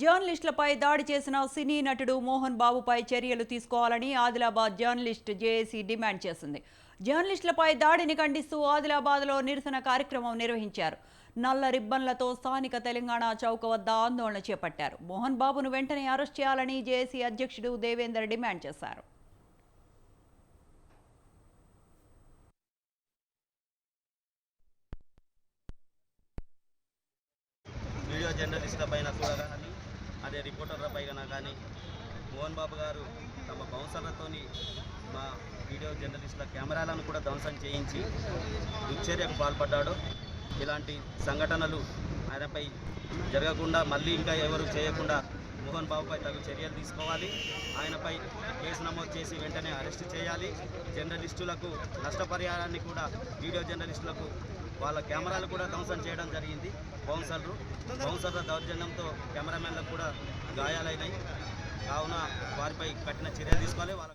జర్నలిస్టులపై దాడి చేసిన సినీ నటుడు మోహన్ బాబుపై చర్యలు తీసుకోవాలని ఆదిలాబాద్ జర్నలిస్ట్ జేఏసీ డిమాండ్ చేసింది. జర్నలిస్టులపై దాడిని ఖండిస్తూ ఆదిలాబాద్లో నిరసన కార్యక్రమం నిర్వహించారు. నల్ల రిబ్బన్లతో స్థానిక తెలంగాణ చౌక వద్ద ఆందోళన చేపట్టారు. మోహన్ బాబును వెంటనే అరెస్ట్ చేయాలని జేఏసీ అధ్యక్షుడు దేవేందర్ డిమాండ్ చేశారు. వీడియో జర్నలిస్టుల పైన కూడా కానీ అదే రిపోర్టర్ల పైన కానీ మోహన్ బాబు గారు తమ బౌన్సర్లతోని మా వీడియో జర్నలిస్టుల కెమెరాలను కూడా ధ్వంసం చేయించి దుశ్చర్యకు పాల్పడ్డాడు. ఇలాంటి సంఘటనలు ఆయనపై జరగకుండా మళ్ళీ ఇంకా ఎవరు చేయకుండా మోహన్ బాబుపై తగు చర్యలు తీసుకోవాలి. ఆయనపై కేసు నమోదు చేసి వెంటనే అరెస్ట్ చేయాలి. జర్నలిస్టులకు నష్టపరిహారాన్ని కూడా వీడియో జర్నలిస్టులకు వాళ్ళ కెమెరాలు కూడా ధ్వంసం చేయడం జరిగింది. బౌన్సర్లు. బౌన్సర్ల దౌర్జన్యంతో కెమెరామెన్లకు కూడా గాయాలైనాయి. కావున వారిపై కఠిన చర్యలు తీసుకోవాలి. వాళ్ళ